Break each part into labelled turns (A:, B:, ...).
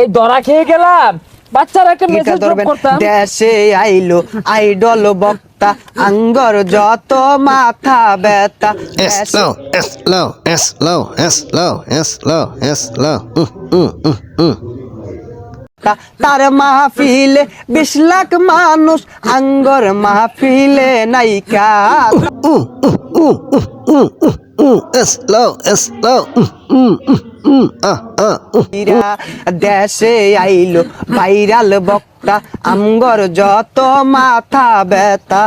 A: এই ধরা খেয়ে গেলাম বাচ্চারা একটা মেসেজ ড্রপ করতাম
B: দেশে আইলো আইডল বক্তা আঙ্গর যত মাথা ব্যথা
C: low, es low, es low, es low. Mm, mm, mm, mm.
B: তা- তার মাহফিলে বিশ লাখ মানুষ আঙ্গর মাহফিলে নাইকা দেশে আইলো ভাইরাল বক্তা আঙ্গর যত মাথা ব্যথা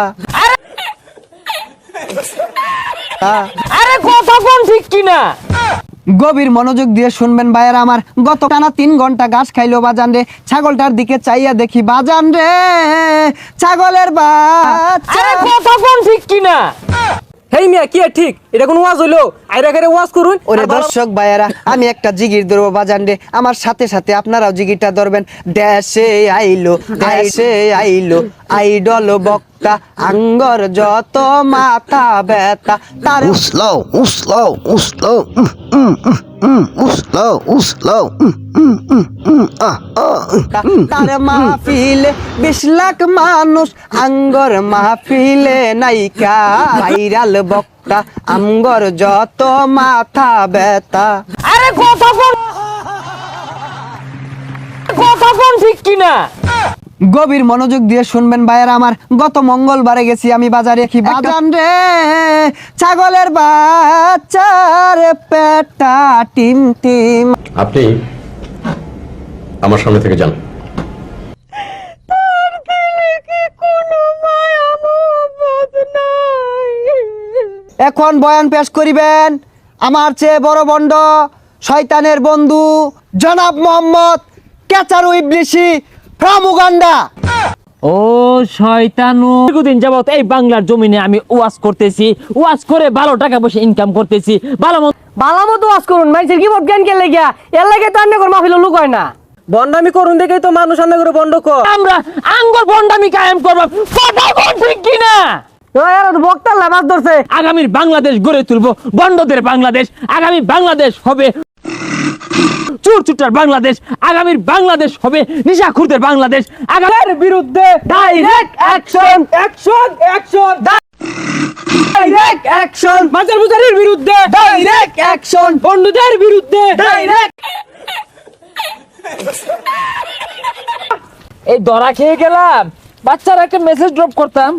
A: আরে কথা কোন ঠিক কিনা?
B: গভীর মনোযোগ দিয়ে শুনবেন ভাইয়ের আমার গত টানা তিন ঘণ্টা ঘাস খাইলো বাজান রে ছাগলটার দিকে চাইয়া দেখি বাজান রে ছাগলের বাচ্চা।
A: আরে কথা কোন ঠিক কিনা?
D: হেই মিয়া কি আর ঠিক? এটা কোন ওয়াজ হইল? আইরা করে ওয়াজ করুন।
B: ওরে দর্শক ভাইয়েরা আমি একটা জিগির ধরবো বাজান রে। আমার সাথে সাথে আপনারাও জিগিরটা ধরবেন। দেশে আইলো দেশে আইলো আইডল বক্তা আঙ্গর যত মাথা ব্যথা তার
C: Ooh, slow, ooh, slow, ooh, slow. Mm,
B: তার মাহফিলে বিশ লাখ মানুষ আঙ্গর মাহফিলে নাইকা ভাইরাল বক্তা আঙ্গর যত মাথা ব্যথা।
A: আরে কথা কোন কথা কোন ঠিক কিনা?
B: গভীর মনোযোগ দিয়ে শুনবেন ভাইয়ের আমার গত মঙ্গলবারে গেছি আমি বাজারে। কি বাজান রে ছাগলের বাচ্চার পেটা টিম টিম।
E: আপনি আমার সামনে থেকে যান।
B: এখন বয়ান পেশ করিবেন। আমার চেয়ে বড় বন্ড শয়তানের বন্ধু জনাব মোহাম্মদ কেচারু ইবলিশি ফ্রম উগান্ডা।
A: ও শয়তানু দীর্ঘদিন যাবত এই বাংলার জমিনে আমি ওয়াজ করতেছি। ওয়াজ করে ভালো টাকা পয়সা ইনকাম করতেছি। ভালো মতো
D: ভালো মতো ওয়াজ করুন মাইসের কি জ্ঞান কে লেগিয়া এর লাগে তো আন্নে মাহফিল লুক হয় না। বন্ডামি করুন দেখেই তো মানুষ আন্নে করে বন্ড কর।
A: আমরা আঙ্গুর বন্ডামি কায়েম করব। কথা কোন? ঠিক
D: বক্তার ধরছে।
A: আগামীর বাংলাদেশ গড়ে তুলবো। বন্ডদের বাংলাদেশ আগামী বাংলাদেশ হবে। চুর চুটার বাংলাদেশ আগামীর বাংলাদেশ হবে। নিশাখুরদের বাংলাদেশ আগামীর বিরুদ্ধে direct action action action direct action মাজার মুজারির বিরুদ্ধে ডাইরেক্ট অ্যাকশন বন্ধুদের বিরুদ্ধে ডাইরেক্ট এই ধরা খেয়ে গেলাম। বাচ্চারা একটা মেসেজ ড্রপ করতাম।